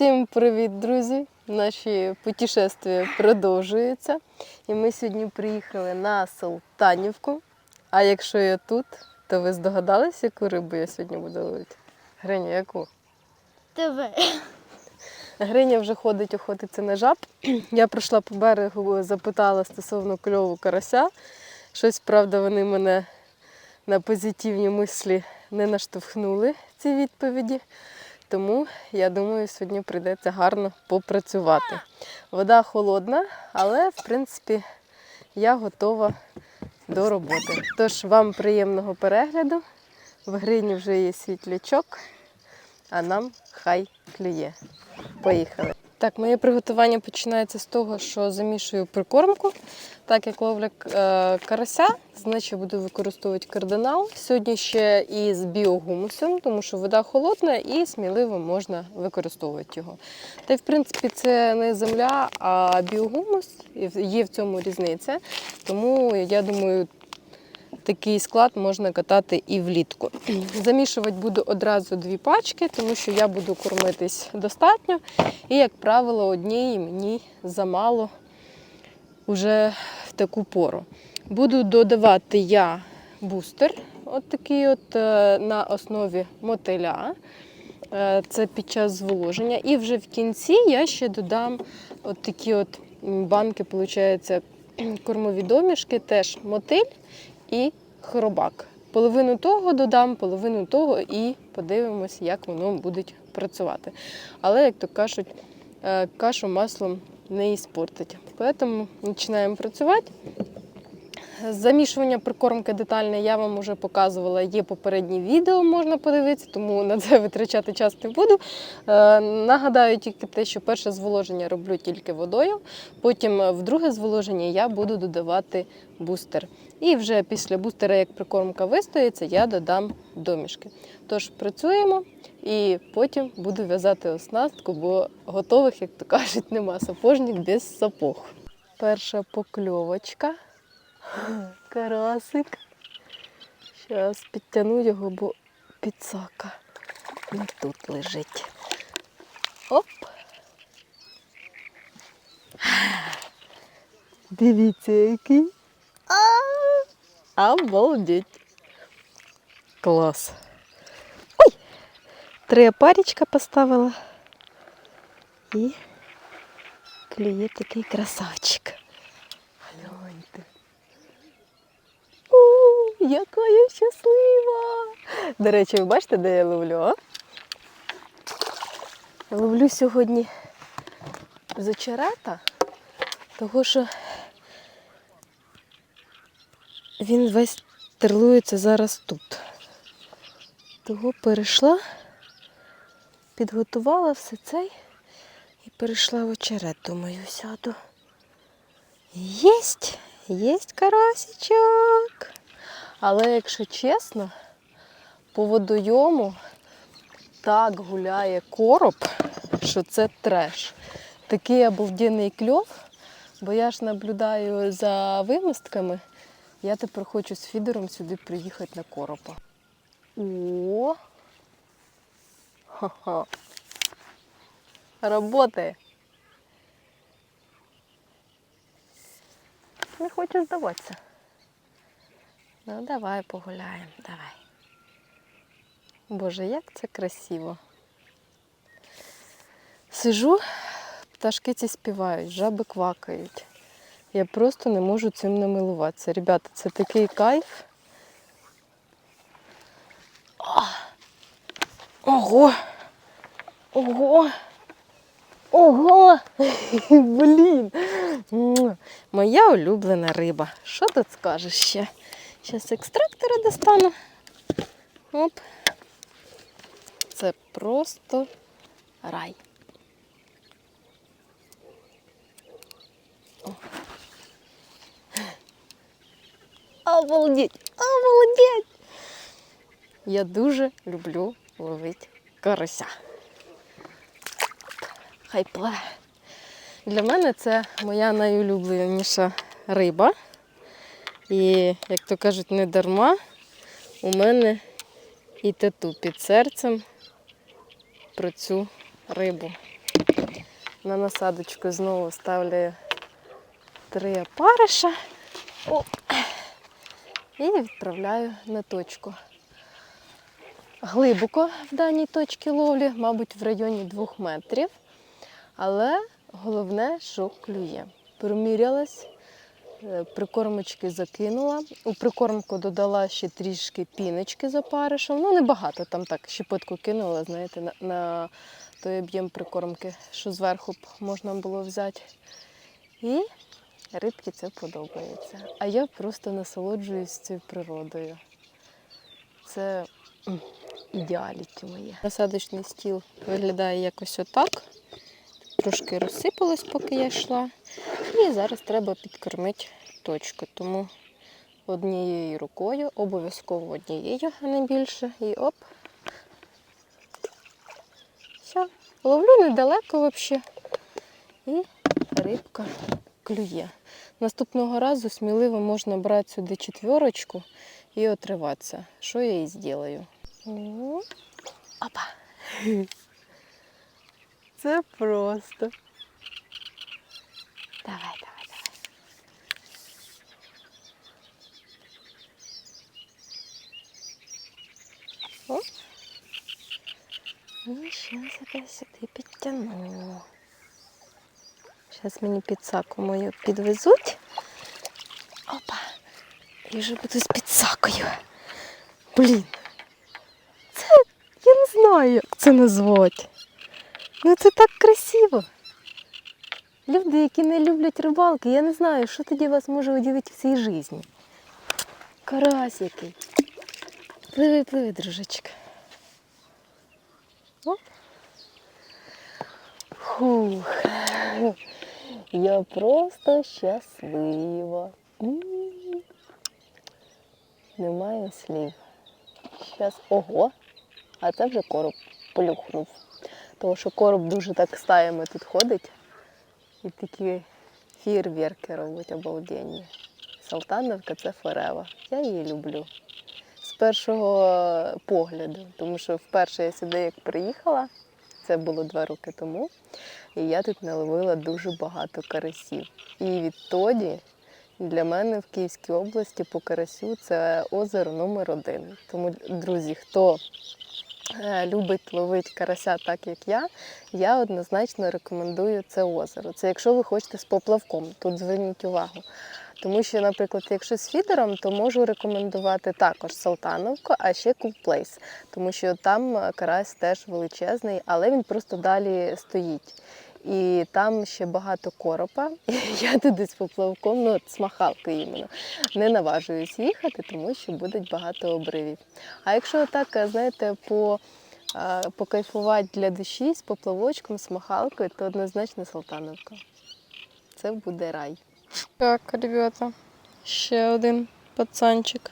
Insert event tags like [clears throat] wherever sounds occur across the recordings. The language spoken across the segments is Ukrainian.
Всім привіт, друзі! Наші путешествия продовжуються. І ми сьогодні приїхали на Султанівку. А якщо я тут, то ви здогадались, яку рибу я сьогодні буду ловити? Гриня, яку? Тебе. Гриня вже ходить охотиться на жаб. Я пройшла по берегу, запитала стосовно кльову карася. Щось, правда, вони мене на позитивні мислі не наштовхнули ці відповіді. Тому я думаю, сьогодні прийдеться гарно попрацювати. Вода холодна, але в принципі я готова до роботи. Тож вам приємного перегляду. В грині вже є світлячок, а нам хай клює. Поїхали. Так, моє приготування починається з того, що замішую прикормку. Так як ловля е, карася, значить буду використовувати кардинал. Сьогодні ще і з біогумусом, тому що вода холодна і сміливо можна використовувати його. Та й в принципі це не земля, а біогумус. Є в цьому різниця. Тому я думаю, такий склад можна катати і влітку. [clears throat] Замішувати буду одразу дві пачки, тому що я буду кормитись достатньо. І, як правило, однієї мені замало вже в таку пору. Буду додавати я бустер, от такий от е, на основі мотиля. Е, Це під час зволоження. І вже в кінці я ще додам от такі от банки, виходить, кормові домішки, теж мотиль і хробак. Половину того додам, половину того і подивимось, як воно буде працювати. Але, як то кажуть, е, кашу маслом не іспортить. Тому починаємо працювати. Замішування прикормки детальне я вам вже показувала. Є попереднє відео, можна подивитися, тому на це витрачати час не буду. Е, Нагадаю тільки те, що перше зволоження роблю тільки водою, потім е, в друге зволоження я буду додавати бустер. І вже після бустера, як прикормка вистоїться, я додам домішки. Тож працюємо і потім буду в'язати оснастку, бо готових, як то кажуть, нема сапожник без сапог. Перша покльовочка. Карасик. Зараз підтягну його, бо підсака не тут лежить. Оп. Дивіться, який. Обалдеть. Клас. Ой! Три парічка поставила. І клює такий красавчик. Гляньте. О, яка я щаслива! До речі, ви бачите, де я ловлю, а? Ловлю сьогодні з очерета, того що він весь терлується зараз тут. Того перейшла, підготувала все це і перейшла в очерет, думаю, сяду. Єсть, єсть карасичок. Але якщо чесно, по водойому так гуляє короб, що це треш. Такий обалденний кльов, бо я ж наблюдаю за вимостками. Я тепер хочу з фідером сюди приїхати на коропа. О! Ха-ха. Работає. Не хоче здаватися. Ну, давай погуляємо, давай. Боже, як це красиво. Сижу, пташки ці співають, жаби квакають. Я просто не можу цим не милуватися. Ребята, це такий кайф. О! Ого! Ого! Ого! [laughs] Блін! Моя улюблена риба. Що тут скажеш ще? Зараз екстрактора достану. Оп. Це просто рай. О. Обалдеть! Обалдеть! Я дуже люблю ловити карася. Хай пливе. Для мене це моя найулюбленіша риба. І, як то кажуть, не дарма у мене і тату під серцем про цю рибу. На насадочку знову ставлю три опариша. О. І відправляю на точку. Глибоко в даній точці ловлі, мабуть, в районі двох метрів. Але головне, що клює. Промірялась, прикормочки закинула. У прикормку додала ще трішки піночки з опаришем. Ну, небагато, там так щепотку кинула, знаєте, на, на той об'єм прикормки, що зверху б можна було взяти. І рибки це подобається. А я просто насолоджуюсь цією природою. Це ідеаліті моє. Насадочний стіл виглядає якось отак. Трошки розсипалось, поки я йшла. І зараз треба підкормити точку. Тому однією рукою, обов'язково однією, а не більше. І оп. Все. Ловлю недалеко взагалі. І рибка клює. Наступного разу сміливо можна брати сюди четверочку і отриватися. Що я і зроблю. Опа. Це просто. Давай, давай, давай. О. Ну, зараз я тебе сюди підтягну. Зараз мені підсаку мою підвезуть. Опа. І вже буду з підсакою. Блін. Це я не знаю, як це назвати. Ну це так красиво. Люди, які не люблять рибалки, я не знаю, що тоді вас може удивити в цій житті. Карась який. Пливи, пливи, дружечка. Оп. Фух. Я просто щаслива. Немає слів. Щас. Ого! А це вже короб полюхнув. Тому що короб дуже так стаями тут ходить. І такі фєрверки робить обалденні. Салтановка це форева. Я її люблю. З першого погляду. Тому що вперше я сюди як приїхала, це було два роки тому. І я тут наловила дуже багато карасів. І відтоді для мене в Київській області по карасю це озеро номер один. Тому, друзі, хто любить ловити карася так, як я, я однозначно рекомендую це озеро. Це якщо ви хочете з поплавком, тут зверніть увагу. Тому що, наприклад, якщо з фідером, то можу рекомендувати також Салтановку, а ще Купплейс, тому що там е, карась теж величезний, але він просто далі стоїть. І там ще багато коропа. [laughs] Я туди з поплавком, ну з махалкою іменно, не наважуюсь їхати, тому що буде багато обривів. А якщо так, е, знаєте, по, е, покайфувати для душі з поплавочком, з махалкою, то однозначно Салтановка. Це буде рай. Так, ребята, ще один пацанчик.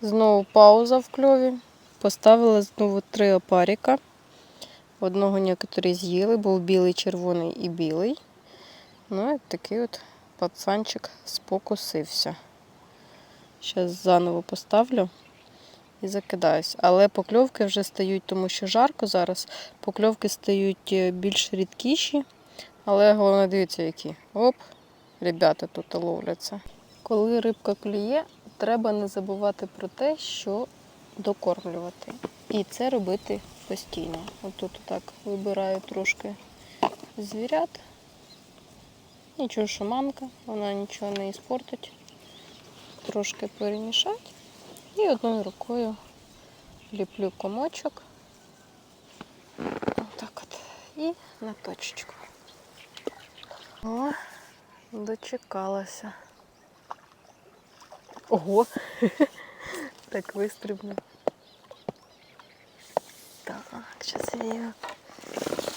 Знову пауза в кльові. Поставила знову три опаріка. Одного некоторі з'їли, був білий, червоний і білий. Ну і такий от пацанчик спокусився. Зараз заново поставлю і закидаюсь. Але покльовки вже стають, тому що жарко зараз. Покльовки стають е, більш рідкіші. Але головне, дивіться, які. Оп, ребята тут ловляться. Коли рибка клює, треба не забувати про те, що докормлювати. І це робити постійно. Отут так вибираю трошки звірят. Нічого, що мамка, вона нічого не іспортить. Трошки перемішати. І одною рукою ліплю комочок. Отак от. І на точечку. О, дочекалася. Ого! [laughs] Так вистрибнув. я її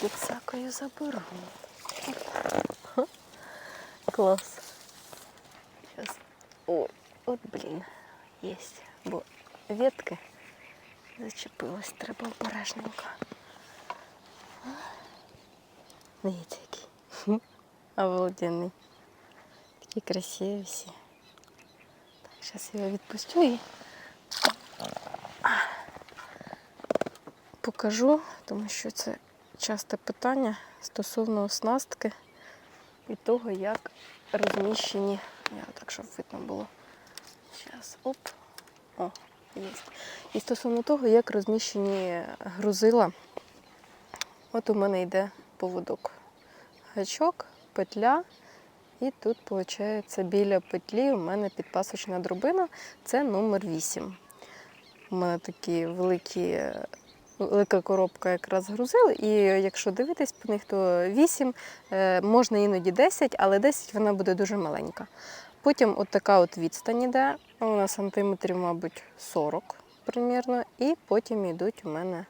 під сакою заберу. Ха, Клас. Зараз. О, от блін. Єсть. Бо ветки зачепилась, треба обережненько. Дивіться, який. Хм, [laughs] Обалденний. Такі красиві всі. Так, зараз я його відпустю і покажу, тому що це часте питання стосовно оснастки і того, як розміщені. Я так, щоб видно було. Зараз, оп. О, є. І стосовно того, як розміщені грузила. От у мене йде поводок. Гачок, петля. І тут, виходить, біля петлі у мене підпасочна дробина. Це номер 8. У мене такі великі, велика коробка якраз грузил. І якщо дивитись по них, то 8, е, можна іноді 10, але 10 вона буде дуже маленька. Потім от така от відстань іде, вона сантиметрів, мабуть, 40 примірно. І потім йдуть у мене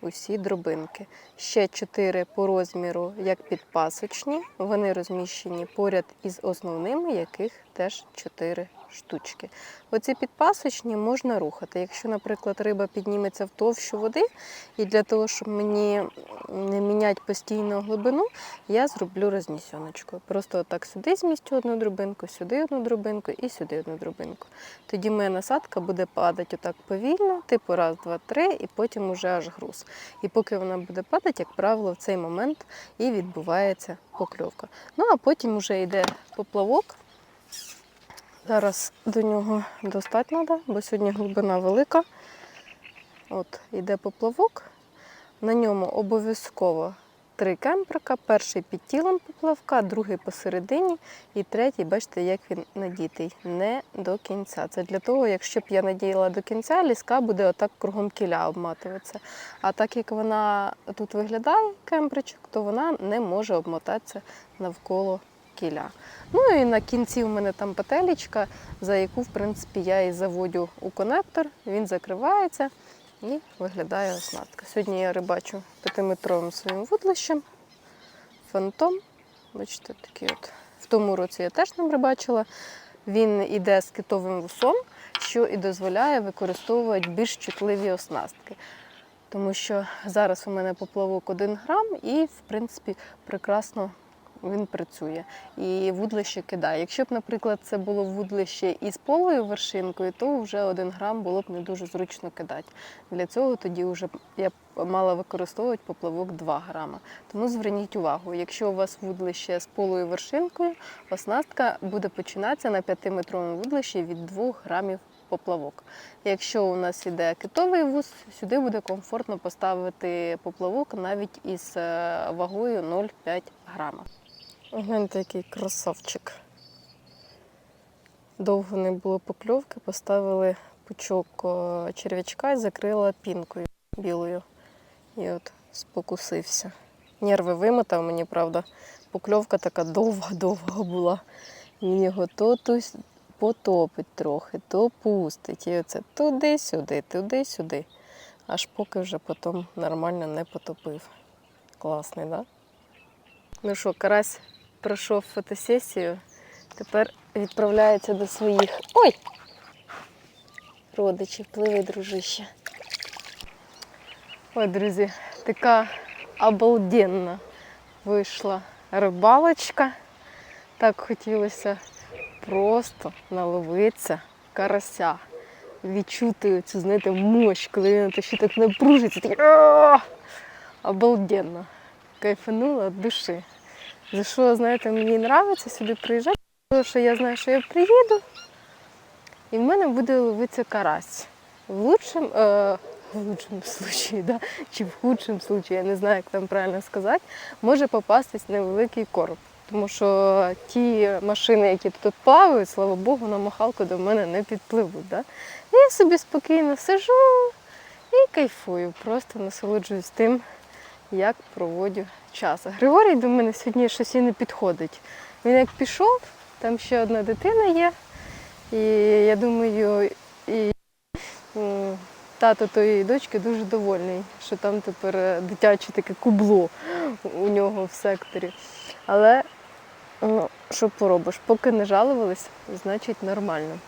усі дробинки. Ще 4 по розміру, як підпасочні. Вони розміщені поряд із основними, яких теж 4 штучки. Оці підпасочні можна рухати. Якщо, наприклад, риба підніметься в товщу води, і для того, щоб мені не міняти постійно глибину, я зроблю рознісьоночку. Просто отак сюди змістю одну дробинку, сюди одну дробинку і сюди одну дробинку. Тоді моя насадка буде падати отак повільно, типу раз, два, три, і потім уже аж груз. І поки вона буде падати, як правило, в цей момент і відбувається покльовка. Ну а потім вже йде поплавок. Зараз до нього достати треба, бо сьогодні глибина велика. От, йде поплавок. На ньому обов'язково три кемприка. Перший під тілом поплавка, другий посередині і третій, бачите, як він надітий. Не до кінця. Це для того, якщо б я надіяла до кінця, ліска буде отак кругом кіля обматуватися. А так як вона тут виглядає, кемпричок, то вона не може обмотатися навколо кіля. Ну і на кінці у мене там петелечка, за яку, в принципі, я і заводю у конектор, він закривається і виглядає оснастка. Сьогодні я рибачу п'ятиметровим своїм вудлищем, фантом. Бачите, такий от. В тому році я теж ним рибачила. Він іде з китовим вусом, що і дозволяє використовувати більш чутливі оснастки. Тому що зараз у мене поплавок 1 грам і, в принципі, прекрасно він працює і вудлище кидає. Якщо б, наприклад, це було вудлище із полою вершинкою, то вже один грам було б не дуже зручно кидати. Для цього тоді вже я б мала використовувати поплавок 2 грама. Тому зверніть увагу, якщо у вас вудлище з полою вершинкою, оснастка буде починатися на 5-метровому вудлищі від 2 грамів поплавок. Якщо у нас іде китовий вуз, сюди буде комфортно поставити поплавок навіть із е, вагою 0,5 грама. Гляньте, який красавчик. Довго не було покльовки, поставили пучок е, черв'ячка і закрила пінкою білою. І от спокусився. Нерви вимотав мені, правда. Покльовка така довга-довга [laughs] була. Він його то потопить трохи, то пустить. І оце туди-сюди, туди-сюди. Аж поки вже потім нормально не потопив. Класний, так? Да? Ну що, карась пройшов фотосесію, тепер відправляється до своїх. Ой! Родичів, пливи, дружище. Ой, друзі, така обалденна вийшла рибалочка. Так хотілося просто наловитися карася. Відчути цю, знаєте, мощь, коли він ще так напружиться. Обалденно. Кайфанула від душі. За що, знаєте, мені подобається сюди приїжджати, тому що я знаю, що я приїду, і в мене буде ловитися карась. В лучшому, е, в лучшому случаї, да? чи в худшому случаї, я не знаю, як там правильно сказати, може попастись невеликий короб. Тому що ті машини, які тут плавають, слава Богу, на махалку до мене не підпливуть. Да? І я собі спокійно сижу і кайфую, просто насолоджуюсь тим, як проводжу час. Григорій до мене сьогодні щось і не підходить. Він як пішов, там ще одна дитина є. І я думаю, і тато тої дочки дуже довольний, що там тепер е, дитяче таке кубло у нього в секторі. Але ну, що поробиш, поки не жалувались, значить нормально.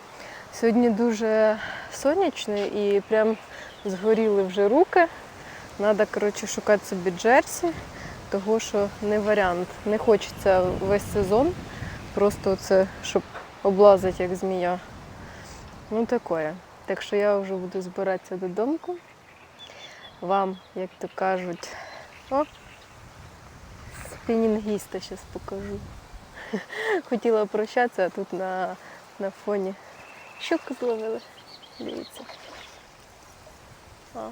Сьогодні дуже сонячно і прям згоріли вже руки. Треба, шукати собі джерсі, того що не варіант. Не хочеться весь сезон, просто це, щоб облазити як змія. Ну таке. Так що я вже буду збиратися додому. Вам, як то кажуть, о, спінінгіста зараз покажу. [laughs] Хотіла прощатися, а тут на, на фоні щуку зловили. Дивіться. О.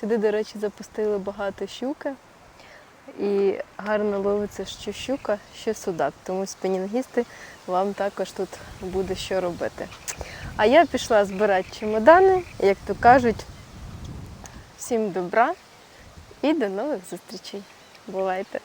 Сюди, до речі, запустили багато щуки. І гарно ловиться що щука, що судак. Тому спінінгісти вам також тут буде що робити. А я пішла збирати чемодани, як то кажуть, всім добра і до нових зустрічей. Бувайте!